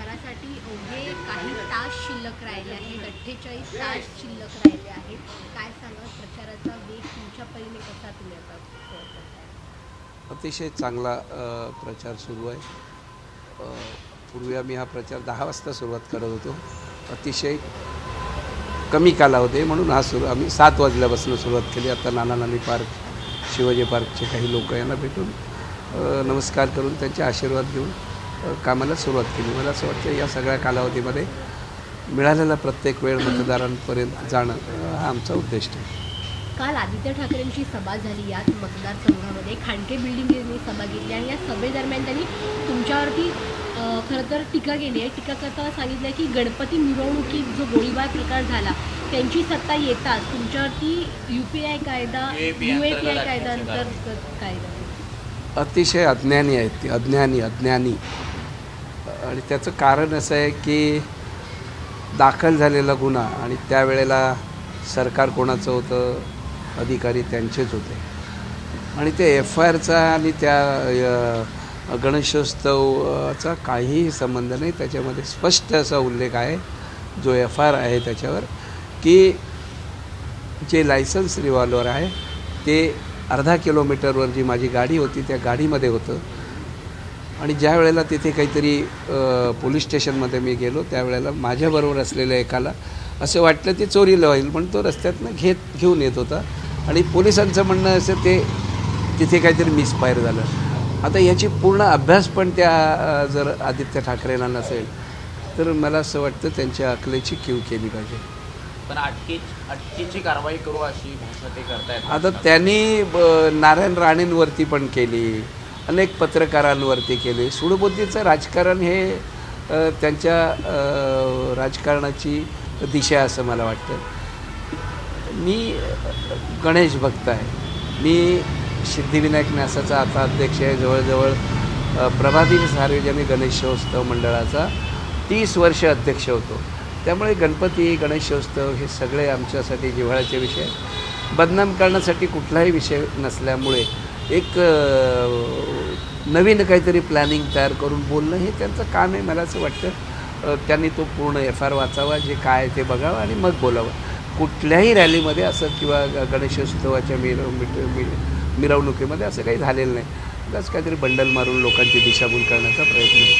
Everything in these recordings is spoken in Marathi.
प्रचारासाठी अवघे काही तास शिल्लक राहिले आहेत अठ्ठेचाळीस तास शिल्लक राहिले आहेत. काय सांगा प्रचाराचा वेग तुमच्या परीने कसा तुम्ही आता अतिशय चांगला प्रचार सुरू आहे. पूर्वी आम्ही हा प्रचार दहा वाजता सुरुवात करत होतो. अतिशय कमी कालावधी म्हणून हा सुरू आम्ही सात वाजल्यापासून सुरुवात केली. आता नाना नानी पार्क शिवाजी पार्कचे काही लोक यांना भेटून नमस्कार करून त्यांचे आशीर्वाद घेऊन कामाला सुरुवात केली. मला असं वाटतं या सगळ्या कालावधीमध्ये मिळालेला प्रत्येक वेळ मतदारांपर्यंत जाणं हा आमचा उद्देश आहे. काल आदित्य ठाकरेंची सभा झाली. याच मतदारसंघामध्ये खांडके बिल्डिंग यांनी सभा घेतली आणि या सभेदरम्यान त्यांनी तुमच्यावरती खरं तर टीका केली आहे. टीका करताना सांगितलं आहे की गणपती मिरवणुकीत जो गोळीबार प्रकार झाला त्यांची सत्ता येताच तुमच्यावरती यू पी आय कायदा यू ए पी आय कायदा. अंतर्गत कायदा. अतिशय अज्ञानी आहेत ती. अज्ञानी अज्ञानी. आणि त्याचं कारण असं आहे की दाखल झालेला गुन्हा आणि त्यावेळेला सरकार कोणाचं होतं अधिकारी त्यांचेच होते. आणि ते एफ आय आरचा आणि त्या गणेशोत्सवचा काहीही संबंध नाही. त्याच्यामध्ये स्पष्ट असा उल्लेख आहे जो एफ आय आर आहे त्याच्यावर की जे लायसन्स रिव्हॉल्वर आहे ते अर्धा किलोमीटरवर जी माझी गाडी होती त्या गाडीमध्ये होतं. आणि ज्या वेळेला तिथे काहीतरी पोलीस स्टेशनमध्ये मी गेलो त्यावेळेला माझ्याबरोबर असलेल्या एकाला असं वाटलं ते चोरीला होईल पण तो रस्त्यातनं घेत घेऊन येत होता. आणि पोलिसांचं म्हणणं असं ते तिथे काहीतरी मिसफायर झालं. आता याची पूर्ण अभ्यास पण त्या जर आदित्य ठाकरेंना नसेल तर मला असं वाटतं त्यांच्या अकलेची कीव केली पाहिजे. पण अटके अटकेची कारवाई करू अशी भाषा ते करतायत. आता त्यांनी नारायण राणेंवरती पण केली. अनेक पत्रकारांवरती केले. सुडबुद्धीचं राजकारण हे त्यांच्या राजकारणाची दिशा आहे असं मला वाटतं. मी गणेश भक्त आहे. मी सिद्धिविनायक न्यासाचा आता अध्यक्ष आहे. जवळजवळ अ, सार्वजनिक गणेशोत्सव मंडळाचा तीस वर्ष अध्यक्ष होतो. त्यामुळे गणपती गणेशोत्सव हे सगळे आमच्यासाठी जिव्हाळ्याचे विषय बदनाम करण्यासाठी कुठलाही विषय नसल्यामुळे एक नवीन काहीतरी प्लॅनिंग तयार करून बोलणं हे त्यांचं काम आहे. मला असं वाटतं त्यांनी तो पूर्ण एफ आर वाचावा जे काय आहे ते बघावं आणि मग बोलावं. कुठल्याही रॅलीमध्ये असं किंवा ग- गणेशोत्सवाच्या मिरव मिट- मिरवणुकीमध्ये असं काही झालेलं नाही. उगाच काहीतरी बंडल मारून लोकांची दिशाभूल करण्याचा प्रयत्न आहे.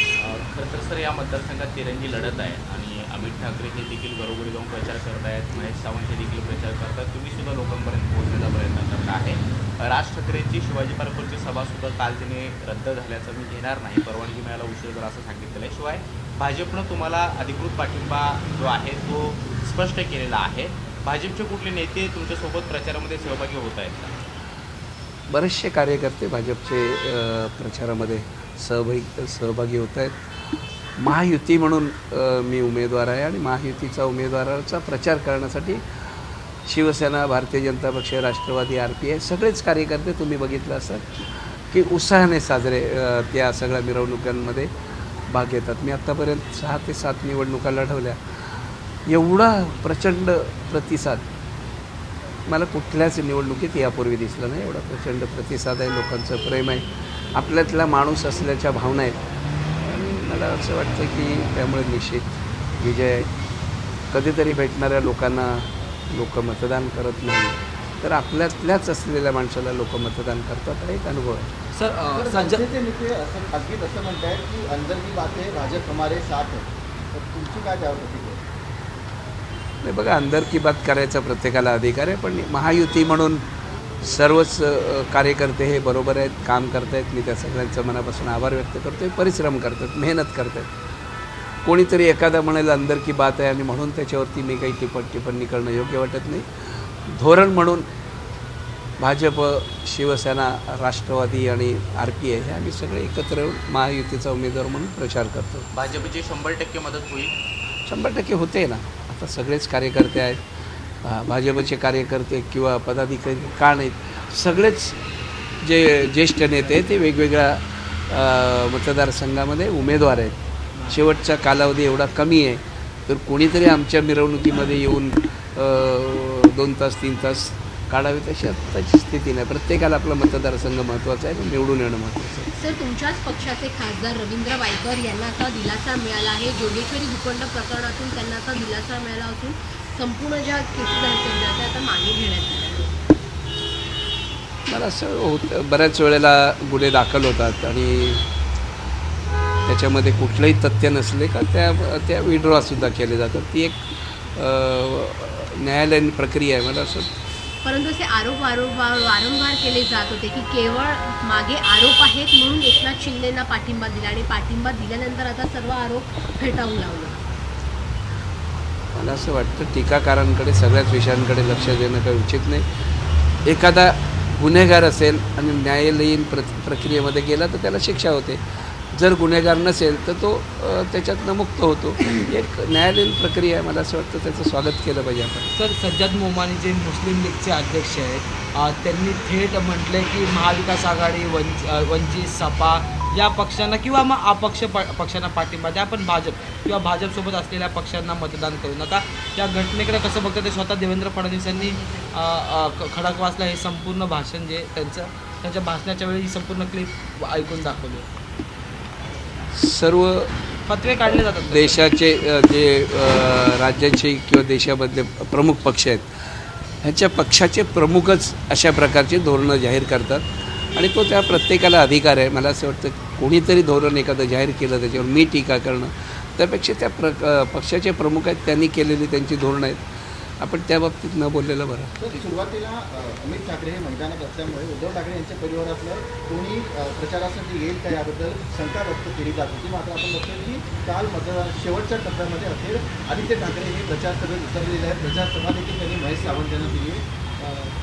खरं तर सर या मतदारसंघात तिरंगी लढत आहे आणि अमित ठाकरे हे देखील घरोघरी जाऊन प्रचार करत आहेत महेश सावंत हे देखील प्रचार करतात. तुम्ही सुद्धा लोकांपर्यंत पोहोचण्याचा प्रयत्न करत आहे. राज ठाकरेंची शिवाजी पार्कवरची सभासुद्धा काल तिने रद्द झाल्याचं मी घेणार नाही. परवानगी मिळायला उशीर झाला असं सांगितलेलं आहे. शिवाय भाजपनं तुम्हाला अधिकृत पाठिंबा जो आहे तो स्पष्ट केलेला आहे. भाजपचे कुठले नेते तुमच्यासोबत प्रचारामध्ये सहभागी होत आहेत का? बरेचसे कार्यकर्ते भाजपचे प्रचारामध्ये सहभागी सहभागी होत आहेत. महायुती म्हणून मी उमेदवार आहे आणि महायुतीचा उमेदवाराचा प्रचार करण्यासाठी शिवसेना भारतीय जनता पक्ष राष्ट्रवादी आर पी आय सगळेच कार्यकर्ते तुम्ही बघितलं असाल की उत्साहाने साजरे त्या सगळ्या मिरवणुकांमध्ये भाग घेतात. मी आत्तापर्यंत सहा ते सात निवडणुका लढवल्या एवढा प्रचंड प्रतिसाद मला कुठल्याच निवडणुकीत यापूर्वी दिसलं नाही. एवढा प्रचंड प्रतिसाद आहे लोकांचं प्रेम आहे. आपल्यातला माणूस असल्याच्या भावना आहेत. आणि मला असं वाटतं की त्यामुळे निश्चित विजय कधीतरी भेटणाऱ्या लोकांना लोक मतदान करत नाही. तर आपल्यातल्याच असलेल्या माणसाला लोक मतदान करतात हा एक अनुभव आहे. सर अ, सर, संजय संजय नेते असं खासगीत असं म्हणतायत की अंदर की बातें भाजप हमारे साथ है तर तुमची काय त्यावर प्रतिक्रिया नाही बघा अंदर की बात करायचा प्रत्येकाला अधिकार आहे पण महायुती म्हणून सर्वच कार्यकर्ते हे बरोबर आहेत काम करत आहेत मी त्या सगळ्यांचं मनापासून आभार व्यक्त करतो परिश्रम करतात मेहनत करतात कोणीतरी एखादा म्हणेल अंदर की बात आहे आणि म्हणून त्याच्यावरती मी काही टिप्पण टिप्पणी करणं योग्य वाटत नाही. धोरण म्हणून भाजप शिवसेना राष्ट्रवादी आणि आर पी आय हे आम्ही सगळे एकत्र येऊन महायुतीचा उमेदवार म्हणून प्रचार करतो. भाजपची शंभर टक्के मदत होईल? शंभर टक्के होते ना. आता सगळेच कार्यकर्ते आहेत. भाजपचे कार्यकर्ते किंवा पदाधिकारी का नाहीत? सगळेच जे ज्येष्ठ नेते ते वेगवेगळ्या मतदारसंघामध्ये उमेदवार आहेत. शेवटचा कालावधी एवढा कमी आहे तर कोणीतरी आमच्या मिरवणुकीमध्ये येऊन दोन तास तीन तास काढावी तशी आत्ताची स्थिती नाही. प्रत्येकाला आपला मतदारसंघ महत्त्वाचा आहे निवडून येणं महत्त्वाचं आहे. सर तुमच्याच पक्षाचे खासदार रवींद्र वायकर यांना आता दिलासा मिळाला आहे. जोगेश्वरी भूखंड प्रकरणातून त्यांना आता दिलासा मिळाला असून संपूर्ण ज्या केसेस आहेत त्यांच्या त्या आता मागे घेण्यात आल्या. मला असं होत बऱ्याच वेळेला गुन्हे दाखल होतात आणि त्याच्यामध्ये कुठलंही तथ्य नसले का त्या त्या विड्रॉसुद्धा केले जातात. ती एक न्यायालयीन प्रक्रिया आहे. मला असं परंतु असे आरोप वारंवार वारंवार केले जात होते की केवळ मागे आरोप आहेत म्हणून एकनाथ शिंदेना पाठिंबा दिला आणि पाठिंबा दिल्यानंतर आता सर्व आरोप फेटाळून लावला. मला असं वाटतं टीकाकारांकडे सगळ्याच विषयांकडे लक्ष देणं काही उचित नाही. एखादा गुन्हेगार असेल आणि न्यायालयीन प्र प्रक्रियेमध्ये गेला तर त्याला शिक्षा होते. जर गुन्हेगार नसेल तर तो त्याच्यातनं मुक्त होतो. एक न्यायालयीन प्रक्रिया आहे मला असं वाटतं त्याचं स्वागत केलं पाहिजे आपण. सर सज्जाद मोमानी जे मुस्लिम लीगचे अध्यक्ष आहेत त्यांनी थेट म्हटले की महाविकास आघाडी वंच वंचित सपा या पक्षांना किंवा मग अपक्ष प पक्षांना पाठिंबा द्या. पण भाजप किंवा भाजपसोबत असलेल्या पक्षांना मतदान करू नका. त्या घटनेकडे कसं बघतं ते स्वतः देवेंद्र फडणवीस यांनी खडकवासला हे संपूर्ण भाषण जे त्यांचं त्यांच्या भाषणाच्या वेळी ही संपूर्ण क्लिप ऐकून दाखवली. सर्व फतवे काढले जातात? देशाचे जे राज्याचे किंवा देशामधले प्रमुख पक्ष आहेत ह्याच्या पक्षाचे प्रमुखच अशा प्रकारची धोरणं जाहीर करतात. आणि तो त्या प्रत्येकाला अधिकार आहे. मला असं वाटतं कोणीतरी धोरण एखादं जाहीर केलं त्याच्यावर मी टीका करणं. त्यापेक्षा त्या प्र पक्षाचे प्रमुख आहेत त्यांनी केलेली त्यांची धोरणं आहेत. आपण त्या बाबतीत न बोललेलं बरं. सुरुवातीला अमित ठाकरे हे मैदानात असल्यामुळे उद्धव ठाकरे यांच्या परिवारातलं कोणी प्रचारासाठी येईल का याबद्दल शंका व्यक्त केली जात होती. मात्र आपण बघतोय की काल मतदान शेवटच्या टप्प्यामध्ये अखेर आदित्य ठाकरे हे प्रचार सभेत उतरलेले आहेत. प्रचार सभा देखील त्यांनी महेश सावंत यांना दिली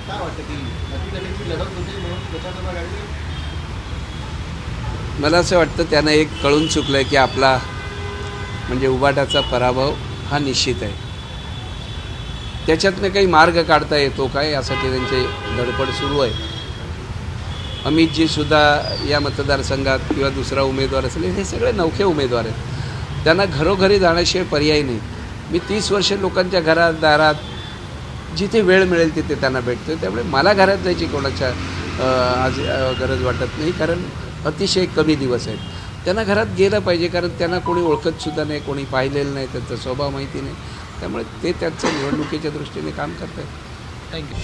काय वाटतं की अतितटीची लढत होती म्हणून प्रचार सभा काढली मला असं वाटतं त्यानं एक कळून चुकलं आहे की आपला म्हणजे उबाटाचा पराभव हा निश्चित आहे. त्याच्यातनं काही मार्ग काढता येतो काय यासाठी त्यांचे धडपड सुरू आहे. अमितजीसुद्धा या मतदारसंघात किंवा दुसरा उमेदवार असेल हे सगळे नवखे उमेदवार आहेत. त्यांना घरोघरी जाण्याशिवाय पर्याय नाही. मी तीस वर्ष लोकांच्या घरात दारात जिथे वेळ मिळेल तिथे त्यांना भेटतो त्यामुळे मला घरात जायची कोणाच्या आज गरज वाटत नाही कारण अतिशय कमी दिवस आहेत. त्यांना घरात गेलं पाहिजे कारण त्यांना कोणी ओळखतसुद्धा नाही कोणी पाहिलेलं नाही त्यांचा स्वभाव माहिती नाही. त्यामुळे ते त्यांचं निवडणुकीच्या दृष्टीने काम करत आहेत थँक्यू